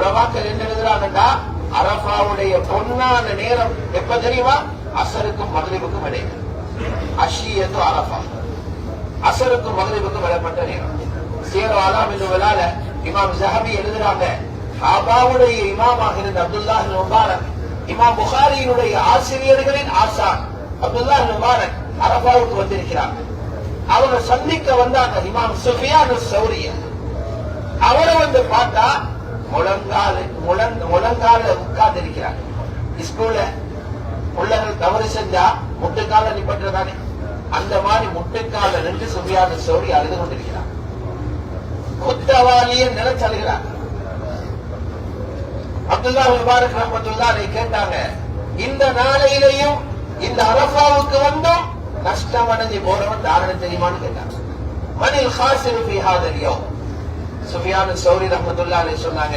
உறவாக்கள் என்ன எழுதுறாங்கடா அரபாவுடைய பொன்னான நேரம். எப்ப தெரியுமா? அசருக்கும் மகரிபுக்கும் இடையில. அஷியத்து அரபா. அசருக்கும் மகரிபுக்கும் வரப்பட்ட நேரம். சேரோ அலாம் என்பதால இமாம் ஜஹபி எழுதுறாங்க. ஆபாவுடைய இமாமாக இருந்த அப்துல்லாஹ் முபாரக் இமாம் புகாரியினுடைய ஆசிரியர்களின் ஆசான் அப்துல்லாஹ் முபாரக் அரபாவுக்கு வந்திருக்கிறாங்க. அவங்க சந்திக்க வந்தாங்க இமாம் சுஃபியான் சௌரிய அவரை வந்து பார்த்தா முழங்கால முழங்கால உட்கார்ந்து இருக்கிறார் ஸ்கூல்ல பிள்ளைகள் தவறு செஞ்சா முட்டுக்கால நிப்பட்டுறதானே அந்த மாதிரி முட்டுக்கால நின்று சுபியான சௌரி அழுது கொண்டிருக்கிறார். குத்தவாளிய நினைச்சழுகிறார் அப்துல்லா முபாரக் ரஹமத்துல்லாரை கேட்டாங்க இந்த நாளையிலையும் இந்த அரபாவுக்கு வந்தும் நஷ்டம் அடைஞ்சு போறவன் தாரணம் தெரியுமான்னு கேட்டாங்க. மனில் ஹாசிரு ஃபி சுஃபியான் சௌரி ரஹமத்துல்லா அலைஹி சொன்னாங்க.